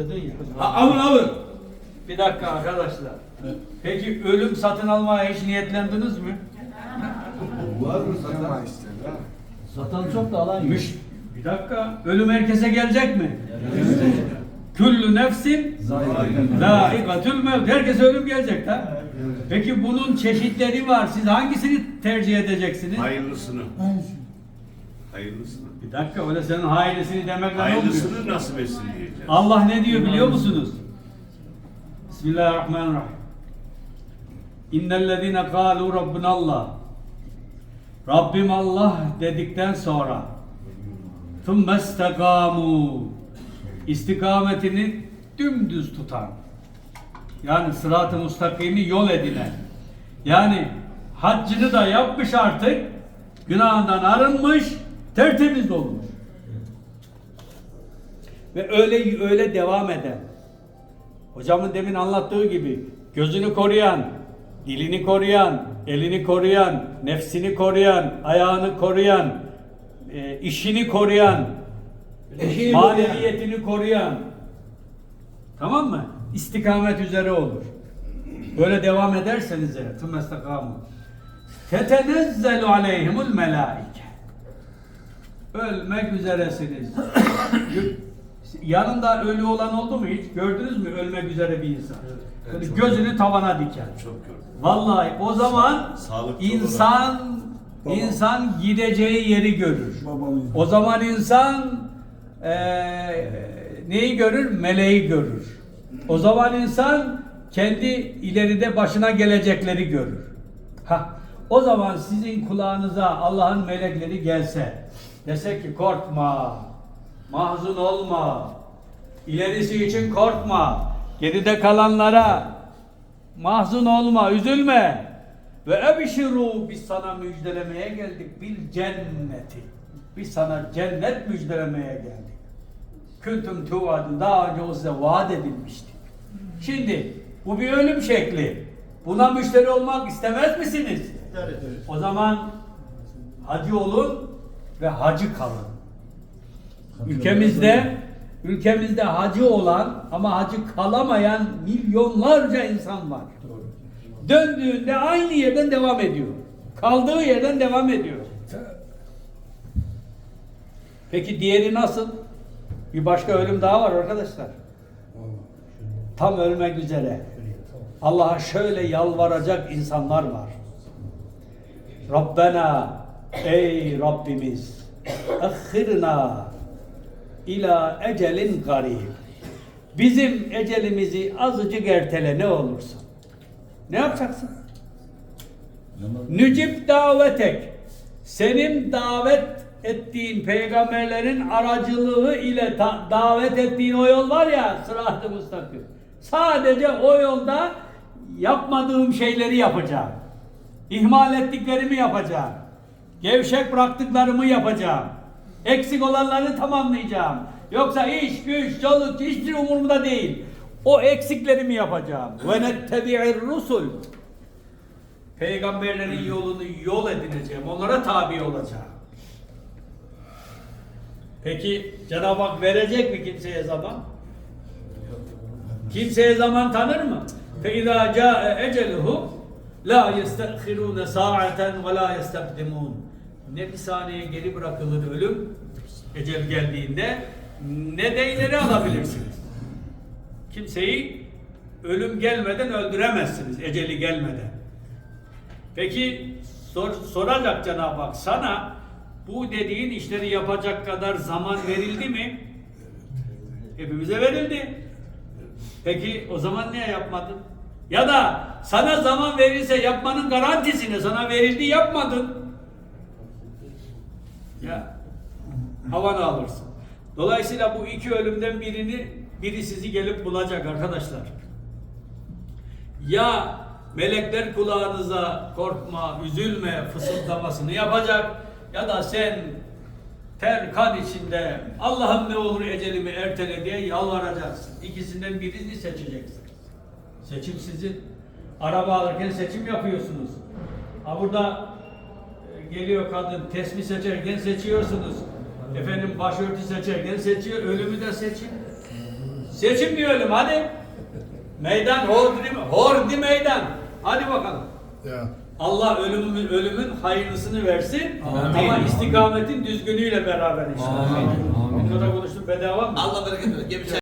dedin ya. Ha, alın alın. Bir dakika arkadaşlar. Peki ölüm satın almaya hiç niyetlendiniz mi? Var mı satan? Satan çok da alan yok. Müş. Bir dakika. Ölüm herkese gelecek mi? Küllü nefsin Zâikatül mevt. Herkese ölüm gelecek ha. Peki bunun çeşitleri var. Siz hangisini tercih edeceksiniz? Hayırlısını. Hayırlısını. Hayırlısını. Bir dakika öyle senin hayırlısını demekle Hayırlısını olmuyor. nasip etsin diyeceğiz. Allah ne diyor biliyor musunuz? Bismillahirrahmanirrahim. İnnellezine kâlu rabbinallah. Rabbim Allah dedikten sonra tümmestekamu istikametini dümdüz tutan yani sırat-ı mustakimi yol edinen yani haccını da yapmış artık günahından arınmış tertemiz olmuş ve öyle öyle devam eden. Hocamın demin anlattığı gibi gözünü koruyan, dilini koruyan, elini koruyan, nefsini koruyan, ayağını koruyan, e, işini koruyan, Eşini maneviyetini koruyan. Tamam mı? İstikamet üzere olur. Böyle devam ederseniz eğer tüm estakamu. Tetenezzelu aleyhimul melaike. Ölmek üzeresiniz. Yanında ölü olan oldu mu hiç? Gördünüz mü ölmek üzere bir insan? Böyle gözünü tavana diker. Çok gördüm. Vallahi o zaman Sağlıklı insan insan gideceği yeri görür. O zaman insan eee, neyi görür? Meleği görür. O zaman insan kendi ileride başına gelecekleri görür. Ha, o zaman sizin kulağınıza Allah'ın melekleri gelse, dese ki korkma, mahzun olma, ilerisi için korkma, geride kalanlara mahzun olma, üzülme. Ve ebşiru biz sana müjdelemeye geldik bil cenneti. Biz sana cennet müjdelemeye geldik. Küntüm tuvadın daha önce o size vaat edilmişti. Şimdi bu bir ölüm şekli. Buna müşteri olmak istemez misiniz? O zaman hacı olun ve hacı kalın. Ülkemizde ülkemizde hacı olan ama hacı kalamayan milyonlarca insan var. Döndüğünde aynı yerden devam ediyor. Kaldığı yerden devam ediyor. Peki diğeri nasıl? Bir başka ölüm daha var arkadaşlar. Tam ölmek üzere. Allah'a şöyle yalvaracak insanlar var. Rabbena ey Rabbimiz ahhirna ila ecelin garib. Bizim ecelimizi azıcık ertele ne olursun. Ne yapacaksın? Nücib davetek. Senin davet ettiğin peygamberlerin aracılığı ile davet ettiğin o yol var ya sırat-ı müstakim. Sadece o yolda yapmadığım şeyleri yapacağım. İhmal ettiklerimi yapacağım. Gevşek bıraktıklarımı yapacağım. Eksik olanları tamamlayacağım. Yoksa iş, güç, çoluk, hiçbir umurumda değil. O eksiklerimi yapacağım. Ve nettebi'ir rusul. Peygamberlerin yolunu yol edineceğim. Onlara tabi olacağım. Peki Cenab-ı Hak verecek mi kimseye zaman? Kimseye zaman tanır mı? فَاِذَا جَاءَ اَجَلُهُ لَا يَسْتَأْخِرُونَ سَاعَةً وَلَا يَسْتَقْدِمُونَ ne bir saniye geri bırakılır ölüm, ecel geldiğinde ne de ileri alabilirsiniz. Kimseyi ölüm gelmeden öldüremezsiniz, eceli gelmeden. Peki sor, soracak Cenab-ı Hak sana bu dediğin işleri yapacak kadar zaman verildi mi? Hepimize verildi. Peki o zaman niye yapmadın? Ya da sana zaman verilse yapmanın garantisini sana verildi yapmadın. Ya havanı alırsın. Dolayısıyla bu iki ölümden birini biri sizi gelip bulacak arkadaşlar. Ya melekler kulağınıza korkma, üzülme fısıldamasını yapacak ya da sen ter kan içinde Allah'ım ne olur ecelimi ertele diye yalvaracaksın. İkisinden birini seçeceksiniz. Seçim sizin. Araba alırken seçim yapıyorsunuz. Ha burada geliyor kadın tesbih seçerken seçiyorsunuz. Efendim başörtü seçerken seçiyor. Ölümü de seçin. Seçim diyelim hadi. Meydan hordi, hordi meydan. Hadi bakalım. Ya. Allah ölümün ölümün hayırlısını versin. Amin. Ama istikametin düzgünüyle beraber inşallah. Amin. Amin. O kadar konuştuk bedava mı? Allah bereket versin. Bir